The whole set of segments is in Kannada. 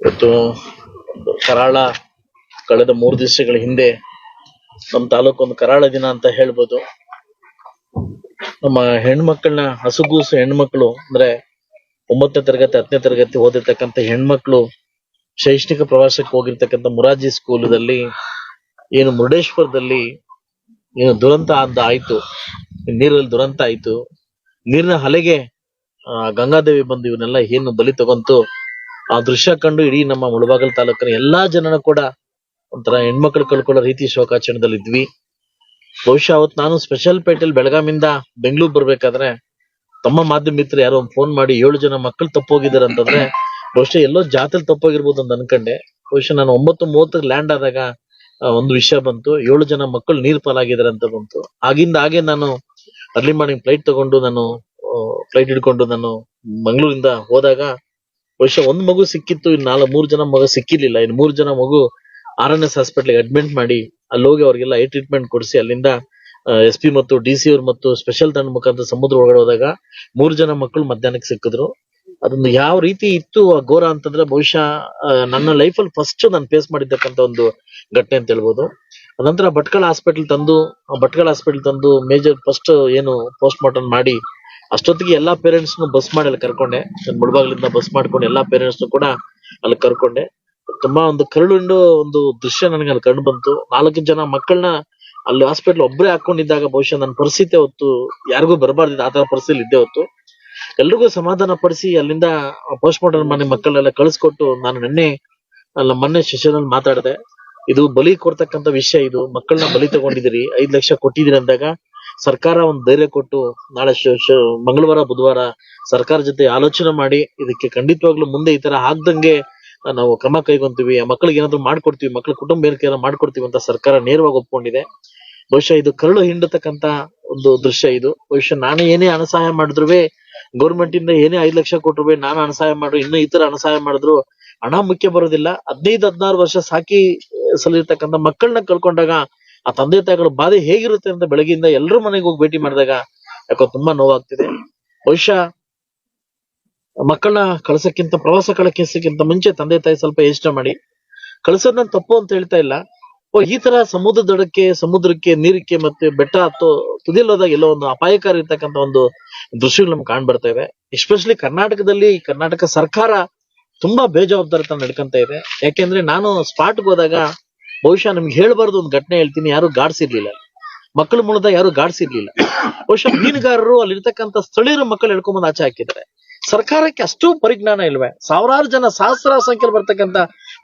ಇವತ್ತು ಕರಾಳ ಕಳೆದ ಮೂರು ದಿವಸಗಳ ಹಿಂದೆ ನಮ್ಮ ತಾಲೂಕು ಒಂದು ಕರಾಳ ದಿನ ಅಂತ ಹೇಳ್ಬೋದು. ನಮ್ಮ ಹೆಣ್ಮಕ್ಳನ್ನ ಹಸುಗೂಸು ಹೆಣ್ಮಕ್ಳು ಅಂದ್ರೆ ಒಂಬತ್ತನೇ ತರಗತಿ, ಹತ್ತನೇ ತರಗತಿ ಓದಿರ್ತಕ್ಕಂತ ಹೆಣ್ಮಕ್ಳು ಶೈಕ್ಷಣಿಕ ಪ್ರವಾಸಕ್ಕೆ ಹೋಗಿರ್ತಕ್ಕಂತ ಮುರಾಜಿ ಸ್ಕೂಲದಲ್ಲಿ ಏನು ಮುರುಡೇಶ್ವರದಲ್ಲಿ ಏನು ದುರಂತ ಅಂತ ಆಯ್ತು. ನೀರಲ್ಲಿ ದುರಂತ ಆಯ್ತು. ನೀರಿನ ಹಲೆಗೆ ಗಂಗಾದೇವಿ ಬಂದು ಇವನ್ನೆಲ್ಲ ಏನು ಬಲಿ ತಗೊಂತು. ಆ ದೃಶ್ಯ ಕಂಡು ಇಡೀ ನಮ್ಮ ಮುಳಬಾಗಲ್ ತಾಲೂಕಿನ ಎಲ್ಲಾ ಜನನ ಕೂಡ ಒಂಥರ ಹೆಣ್ಮಕ್ಳು ಕಳ್ಕೊಳ್ಳೋ ರೀತಿ ಶೋಕಾಚರಣೆದಲ್ಲಿ ಇದ್ವಿ ಬಹುಶಃ ಅವತ್ ನಾನು ಸ್ಪೆಷಲ್ ಪೇಟೆಲ್ ಬೆಳಗಾಮಿಂದ ಬೆಂಗಳೂರು ಬರ್ಬೇಕಾದ್ರೆ ತಮ್ಮ ಮಾಧ್ಯಮ ಮಿತ್ರ ಯಾರೋ ಫೋನ್ ಮಾಡಿ ಏಳು ಜನ ಮಕ್ಕಳು ತಪ್ಪೋಗಿದ್ದಾರೆ ಅಂತಂದ್ರೆ ಬಹುಶಃ ಎಲ್ಲೋ ಜಾತ್ರೆ ತಪ್ಪೋಗಿರ್ಬೋದು ಅಂತ ಅನ್ಕೊಂಡೆ. ಬಹುಶಃ ನಾನು ಒಂಬತ್ತು ಮೂವತ್ತಕ್ಕೆ ಲ್ಯಾಂಡ್ ಆದಾಗ ಒಂದು ವಿಷಯ ಬಂತು. ಏಳು ಜನ ಮಕ್ಕಳು ನೀರ್ ಪಾಲಾಗಿದ್ದಾರೆ ಅಂತ ಬಂತು. ಆಗಿಂದ ಹಾಗೆ ನಾನು ಅರ್ಲಿ ಮಾರ್ನಿಂಗ್ ಫ್ಲೈಟ್ ತಗೊಂಡು ನಾನು ಫ್ಲೈಟ್ ಹಿಡ್ಕೊಂಡು ನಾನು ಮಂಗಳೂರಿಂದ ಹೋದಾಗ ಬಹುಶಃ ಒಂದ್ ಮಗು ಸಿಕ್ಕಿತ್ತು, ಇನ್ ನಾಲ್ಕು, ಮೂರ್ ಜನ ಮಗು ಸಿಕ್ಕಿರ್ಲಿಲ್ಲ. ಇನ್ ಮೂರ್ ಜನ ಮಗು R N S hospital admit ಮಾಡಿ, ಅಲ್ಲಿ ಹೋಗಿ ಅವ್ರಿಗೆಲ್ಲ ಐ ಟ್ರೀಟ್ಮೆಂಟ್ ಕೊಡಿಸಿ, ಅಲ್ಲಿಂದ ಎಸ್ ಪಿ ಮತ್ತು ಡಿ ಸಿ ಅವ್ರು ಮತ್ತು ಸ್ಪೆಷಲ್ ತಂಡ ಮುಖಾಂತರ ಸಮುದ್ರ ಒಳಗಡೆ ಹೋದಾಗ ಮೂರ್ ಜನ ಮಕ್ಕಳು ಮಧ್ಯಾಹ್ನಕ್ಕೆ ಸಿಕ್ಕಿದ್ರು. ಅದೊಂದು ಯಾವ ರೀತಿ ಇತ್ತು ಆ ಘೋರ ಅಂತಂದ್ರೆ ಬಹುಶಃ ನನ್ನ ಲೈಫ್ ಅಲ್ಲಿ ಫಸ್ಟ್ ನಾನು ಫೇಸ್ ಮಾಡಿರ್ತಕ್ಕಂಥ ಒಂದು ಘಟನೆ ಅಂತ ಹೇಳ್ಬೋದು. ಅನಂತರ ಭಟ್ಕಳ ಹಾಸ್ಪಿಟಲ್ ತಂದು ಭಟ್ಕಳ ಹಾಸ್ಪಿಟಲ್ ತಂದು ಮೇಜರ್ ಫಸ್ಟ್ ಏನು ಪೋಸ್ಟ್ ಮಾರ್ಟಮ್ ಮಾಡಿ ಅಷ್ಟೊತ್ತಿಗೆ ಎಲ್ಲಾ ಪೇರೆಂಟ್ಸ್ ಬಸ್ ಮಾಡಿ ಅಲ್ಲಿ ಕರ್ಕೊಂಡೆ. ನನ್ ಮುಳಬಾಗ್ಲಿಂದ ಬಸ್ ಮಾಡ್ಕೊಂಡು ಎಲ್ಲಾ ಪೇರೆಂಟ್ಸ್ ಕೂಡ ಅಲ್ಲಿ ಕರ್ಕೊಂಡೆ. ತುಂಬಾ ಒಂದು ಕರುಳುಂಡು ಒಂದು ದೃಶ್ಯ ನನಗೆ ಅಲ್ಲಿ ಕಂಡು ಬಂತು. ನಾಲ್ಕು ಜನ ಮಕ್ಕಳನ್ನ ಅಲ್ಲಿ ಹಾಸ್ಪಿಟಲ್ ಒಬ್ಬರೇ ಹಾಕೊಂಡಿದ್ದಾಗ ಬಹುಶಃ ನನ್ನ ಪರಿಸ್ಥಿತಿ ಹೊತ್ತು ಯಾರಿಗೂ ಬರಬಾರ್ದಿತ್ತು. ಆ ತರ ಪರಿಸ್ಥಿತಿ ಇದ್ದೇ ಹೊತ್ತು ಎಲ್ರಿಗೂ ಸಮಾಧಾನ ಪಡಿಸಿ ಅಲ್ಲಿಂದ ಪೋಸ್ಟ್ ಮಾರ್ಟಮ್ ಮನೆ ಮಕ್ಕಳೆಲ್ಲ ಕಳಿಸ್ಕೊಟ್ಟು ನಾನು ನಿನ್ನೆ ಅಲ್ಲ ಮೊನ್ನೆ ಸೆಷನ್ ಮಾತಾಡಿದೆ. ಇದು ಬಲಿ ಕೊಡ್ತಕ್ಕಂತ ವಿಷಯ ಇದು. ಮಕ್ಕಳನ್ನ ಬಲಿ ತಗೊಂಡಿದ್ದೀರಿ. ಐದು ಲಕ್ಷ ಕೊಟ್ಟಿದ್ದೀರಿ ಅಂದಾಗ ಸರ್ಕಾರ ಒಂದು ಧೈರ್ಯ ಕೊಟ್ಟು ನಾಳೆ ಮಂಗಳವಾರ, ಬುಧವಾರ ಸರ್ಕಾರ ಜೊತೆ ಆಲೋಚನೆ ಮಾಡಿ ಇದಕ್ಕೆ ಖಂಡಿತವಾಗ್ಲೂ ಮುಂದೆ ಈ ತರ ಆಗ್ದಂಗೆ ನಾವು ಕ್ರಮ ಕೈಗೊಂತೀವಿ. ಮಕ್ಕಳಿಗೆ ಏನಾದ್ರು ಮಾಡ್ಕೊಡ್ತೀವಿ ಮಕ್ಕಳ ಕುಟುಂಬ ಏನಾದ್ರು ಮಾಡ್ಕೊಡ್ತೀವಿ ಅಂತ ಸರ್ಕಾರ ನೇರವಾಗಿ ಒಪ್ಕೊಂಡಿದೆ. ಬಹುಶಃ ಇದು ಕರಳು ಹಿಂಡತಕ್ಕಂತ ಒಂದು ದೃಶ್ಯ ಇದು. ಬಹುಶಃ ನಾನು ಏನೇ ಅನಸಹಾಯ ಮಾಡಿದ್ರು ಗೌರ್ಮೆಂಟ್ ಇಂದ ಏನೇ ಐದು ಲಕ್ಷ ಕೊಟ್ರು ನಾನು ಅನಸಹಾಯ ಸಹಾಯ ಮಾಡ್ರು, ಇನ್ನು ತರ ಅನಸಹಾಯ ಮಾಡಿದ್ರು, ಹಣ ಮುಖ್ಯ ಬರೋದಿಲ್ಲ. ಹದಿನೈದು, ಹದಿನಾರು ವರ್ಷ ಸಾಕಿ ಸಲ್ಲಿರ್ತಕ್ಕಂಥ ಮಕ್ಕಳನ್ನ ಕಳ್ಕೊಂಡಾಗ ಆ ತಂದೆ ತಾಯಿಗಳ ಬಾಧೆ ಹೇಗಿರುತ್ತೆ ಅಂತ ಬೆಳಗಿಂದ ಎಲ್ಲರೂ ಮನೆಗೆ ಹೋಗಿ ಭೇಟಿ ಮಾಡಿದಾಗ ಯಾಕೋ ತುಂಬಾ ನೋವಾಗ್ತಿದೆ. ಬಹುಶಃ ಮಕ್ಕಳನ್ನ ಕಳ್ಸಕ್ಕಿಂತ ಪ್ರವಾಸ ಕಳಕಿಸಕ್ಕಿಂತ ಮುಂಚೆ ತಂದೆ ತಾಯಿ ಸ್ವಲ್ಪ ಯೋಚನೆ ಮಾಡಿ. ಕಳ್ಸೋದ್ ನಾನು ತಪ್ಪು ಅಂತ ಹೇಳ್ತಾ ಇಲ್ಲ. ಓ, ಈ ತರ ಸಮುದ್ರ ದಡಕ್ಕೆ, ಸಮುದ್ರಕ್ಕೆ ನೀರಕ್ಕೆ ಮತ್ತೆ ಬೆಟ್ಟ ಹತ್ತೋ ತುದಿಲ್ಲೋದಾಗ ಎಲ್ಲೋ ಒಂದು ಅಪಾಯಕಾರಿ ಇರ್ತಕ್ಕಂಥ ಒಂದು ದೃಶ್ಯಗಳು ನಮ್ಗೆ ಕಾಣ್ ಇದೆ. ಎಸ್ಪೆಷಲಿ ಕರ್ನಾಟಕದಲ್ಲಿ ಕರ್ನಾಟಕ ಸರ್ಕಾರ ತುಂಬಾ ಬೇಜವಾಬ್ದಾರಿತನ ನಡ್ಕೊಂತ ಇದೆ. ಯಾಕೆಂದ್ರೆ ನಾನು ಸ್ಪಾಟ್ಗೆ ಹೋದಾಗ ಬಹುಶಃ ನಿಮ್ಗೆ ಹೇಳ್ಬಾರ್ದು ಒಂದು ಘಟನೆ ಹೇಳ್ತೀನಿ, ಯಾರು ಗಾಡ್ಸಿರ್ಲಿಲ್ಲ. ಮಕ್ಕಳು ಮೂಲದ ಯಾರು ಗಾಡ್ಸಿರ್ಲಿಲ್ಲ. ಬಹುಶಃ ಮೀನುಗಾರರು ಅಲ್ಲಿರ್ತಕ್ಕಂಥ ಸ್ಥಳೀಯರು ಮಕ್ಕಳು ಹೇಳ್ಕೊಂಬಂದು ಆಚೆ ಹಾಕಿದ್ದಾರೆ. ಸರ್ಕಾರಕ್ಕೆ ಅಷ್ಟು ಪರಿಜ್ಞಾನ ಇಲ್ವೇ? ಸಾವಿರಾರು ಜನ ಸಹಸ್ರ ಸಂಖ್ಯೆಯಲ್ಲಿ ಬರ್ತಕ್ಕಂಥ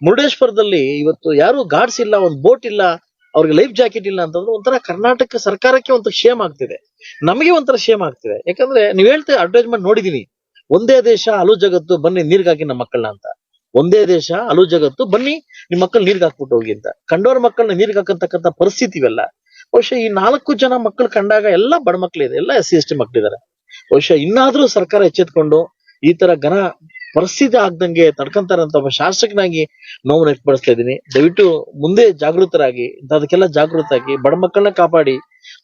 ಮುರುಡೇಶ್ವರದಲ್ಲಿ ಇವತ್ತು ಯಾರು ಗಾಡ್ಸ್ ಇಲ್ಲ ಒಂದು ಬೋಟ್ ಇಲ್ಲ, ಅವ್ರಿಗೆ ಲೈಫ್ ಜಾಕೆಟ್ ಇಲ್ಲ ಅಂತಂದ್ರೆ ಒಂಥರ ಕರ್ನಾಟಕ ಸರ್ಕಾರಕ್ಕೆ ಒಂದು ಶೇಮ್ ಆಗ್ತಿದೆ. ನಮಗೆ ಒಂಥರ ಶೇಮ್ ಆಗ್ತಿದೆ. ಯಾಕಂದ್ರೆ ನೀವ್ ಹೇಳ್ತಾ ಅಡ್ವರ್ಟೈಸ್ಮೆಂಟ್ ನೋಡಿದೀನಿ, ಒಂದೇ ದೇಶ ಅಲು ಜಗತ್ತು ಬನ್ನಿ ನೀರ್ಗಾಗಿ ನಮ್ಮ ಮಕ್ಕಳನ್ನ ಅಂತ. ಒಂದೇ ದೇಶ, ಅಲು ಜಗತ್ತು, ಬನ್ನಿ ನಿಮ್ ಮಕ್ಕಳು ನೀರ್ಗ್ ಹಾಕ್ಬಿಟ್ಟು ಹೋಗಿ ಅಂತ. ಕಂಡೋರ್ ಮಕ್ಕಳನ್ನ ನೀರ್ಗ್ ಹಾಕಂತಕ್ಕಂಥ ಪರಿಸ್ಥಿತಿ ಇವೆಲ್ಲ. ಬಹುಶಃ ಈ ನಾಲ್ಕು ಜನ ಮಕ್ಕಳು ಕಂಡಾಗ ಎಲ್ಲಾ ಬಡ ಮಕ್ಕಳಿದೆ ಎಲ್ಲ ಎಸ್ ಸಿ ಎಸ್ ಟಿ ಮಕ್ಕಳಿದ್ದಾರೆ ಬಹುಶಃ ಇನ್ನಾದ್ರೂ ಸರ್ಕಾರ ಎಚ್ಚೆತ್ಕೊಂಡು ಈ ತರ ಘನ ಪರಿಸ್ಥಿತಿ ಆಗ್ದಂಗೆ ತಡ್ಕಂತಾರಂತ ಒಬ್ಬ ಶಾಸಕನಾಗಿ ನೋವು ವ್ಯಕ್ತಪಡಿಸ್ತಾ ಇದ್ದೀನಿ. ದಯವಿಟ್ಟು ಮುಂದೆ ಜಾಗೃತರಾಗಿ ಅದಕ್ಕೆಲ್ಲ ಜಾಗೃತ ಆಗಿ ಬಡ ಮಕ್ಕಳನ್ನ ಕಾಪಾಡಿ.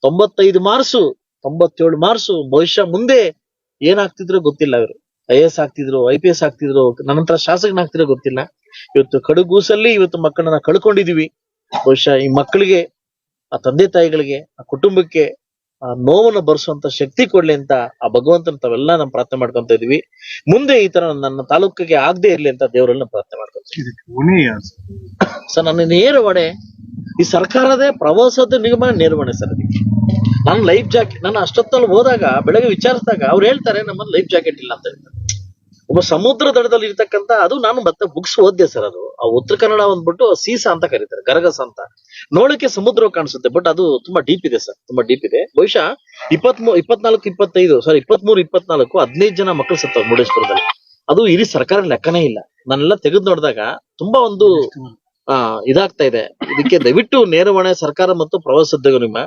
ತೊಂಬತ್ತೈದು ಮಾರ್ಸು ತೊಂಬತ್ತೇಳು ಮಾರ್ಸು ಬಹುಶಃ ಮುಂದೆ ಏನಾಗ್ತಿದ್ರು ಗೊತ್ತಿಲ್ಲ ಇವರು. ಐ ಎಸ್ ಆಗ್ತಿದ್ರು ಐ ಪಿ ಎಸ್ ಆಗ್ತಿದ್ರು ನನ್ನಂತರ ಶಾಸಕನಾಗ್ತಿರೋ ಗೊತ್ತಿಲ್ಲ. ಇವತ್ತು ಕಡುಗೂಸಲ್ಲಿ ಇವತ್ತು ಮಕ್ಕಳನ್ನ ಕಳ್ಕೊಂಡಿದೀವಿ. ಬಹುಶಃ ಈ ಮಕ್ಕಳಿಗೆ ಆ ತಂದೆ ತಾಯಿಗಳಿಗೆ ಆ ಕುಟುಂಬಕ್ಕೆ ಆ ನೋವನ್ನು ಭರಿಸುವಂತ ಶಕ್ತಿ ಕೊಡ್ಲಿ ಅಂತ ಆ ಭಗವಂತನ ತಾವೆಲ್ಲ ನಾವು ಪ್ರಾರ್ಥನೆ ಮಾಡ್ಕೊಂತ ಇದೀವಿ. ಮುಂದೆ ಈ ತರ ನನ್ನ ತಾಲೂಕಿಗೆ ಆಗದೆ ಇರ್ಲಿ ಅಂತ ದೇವರಲ್ಲಿ ಪ್ರಾರ್ಥನೆ ಮಾಡ್ಕೊಂತೀವಿ ಸರ್? ನನ್ನ ನೇರ ಹೊಣೆ ಈ ಸರ್ಕಾರದೇ ಪ್ರವಾಸದ ನಿಗಮ ನಿರ್ವಹಣೆ ಹೊಣೆ ಸರ್ ಅದಕ್ಕೆ. ನಾನು ಲೈಫ್ ಜಾಕೆಟ್ ನಾನು ಅಷ್ಟೊತ್ತಲ್ಲಿ ಹೋದಾಗ ಬೆಳಗ್ಗೆ ವಿಚಾರಿಸಿದಾಗ ಅವ್ರು ಹೇಳ್ತಾರೆ ನಮ್ಮಲ್ಲಿ ಲೈಫ್ ಜಾಕೆಟ್ ಇಲ್ಲ ಅಂತ ಹೇಳ್ತಾರೆ. ಒಬ್ಬ ಸಮುದ್ರ ದಡದಲ್ಲಿ ಇರ್ತಕ್ಕಂತ ಅದು ನಾನು ಮತ್ತೆ ಬುಕ್ಸ್ ಓದ್ದೆ ಸರ್ ಅದು. ಆ ಉತ್ತರ ಕನ್ನಡ ಅಂದ್ಬಿಟ್ಟು ಸೀಸ ಅಂತ ಕರೀತಾರೆ, ಗರಗಸ ಅಂತ. ನೋಡಕ್ಕೆ ಸಮುದ್ರ ಕಾಣಿಸುತ್ತೆ ಬಟ್ ಅದು ತುಂಬಾ ಡೀಪ್ ಇದೆ ಸರ್, ತುಂಬಾ ಡೀಪ್ ಇದೆ. ಬಹುಶಃ ಇಪ್ಪತ್ಮೂ, ಇಪ್ಪತ್ನಾಲ್ಕು, ಇಪ್ಪತ್ತೈದು ಸಾರಿ ಇಪ್ಪತ್ಮೂರು, ಇಪ್ಪತ್ನಾಲ್ಕು ಹದಿನೈದು ಜನ ಮಕ್ಕಳು ಸತ್ತವ್ರು ಮುರುಡೇಶ್ವರದಲ್ಲಿ. ಅದು ಇಡೀ ಸರ್ಕಾರ ಲೆಕ್ಕನೇ ಇಲ್ಲ. ನಾನೆಲ್ಲ ತೆಗೆದು ನೋಡಿದಾಗ ತುಂಬಾ ಒಂದು, ಆ, ಇದಾಗ್ತಾ ಇದೆ. ಇದಕ್ಕೆ ದಯವಿಟ್ಟು ನೇರವಾಣೆ ಸರ್ಕಾರ ಮತ್ತು ಪ್ರವಾಸೋದ್ಯೋಗ ನಿಮ್ಮ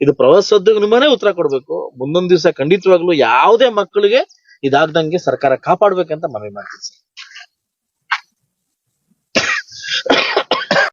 ಇದು ಪ್ರವಾಸೋದ್ಯೋಗ ನಿಮ್ಮನೇ ಉತ್ತರ ಕೊಡ್ಬೇಕು. ಮುಂದೊಂದ್ ದಿವಸ ಖಂಡಿತವಾಗ್ಲು ಯಾವುದೇ ಮಕ್ಕಳಿಗೆ ಇದಾಗ್ದಂಗೆ ಸರ್ಕಾರ ಕಾಪಾಡ್ಬೇಕಂತ ಮನವಿ ಮಾಡ್ತೀನಿ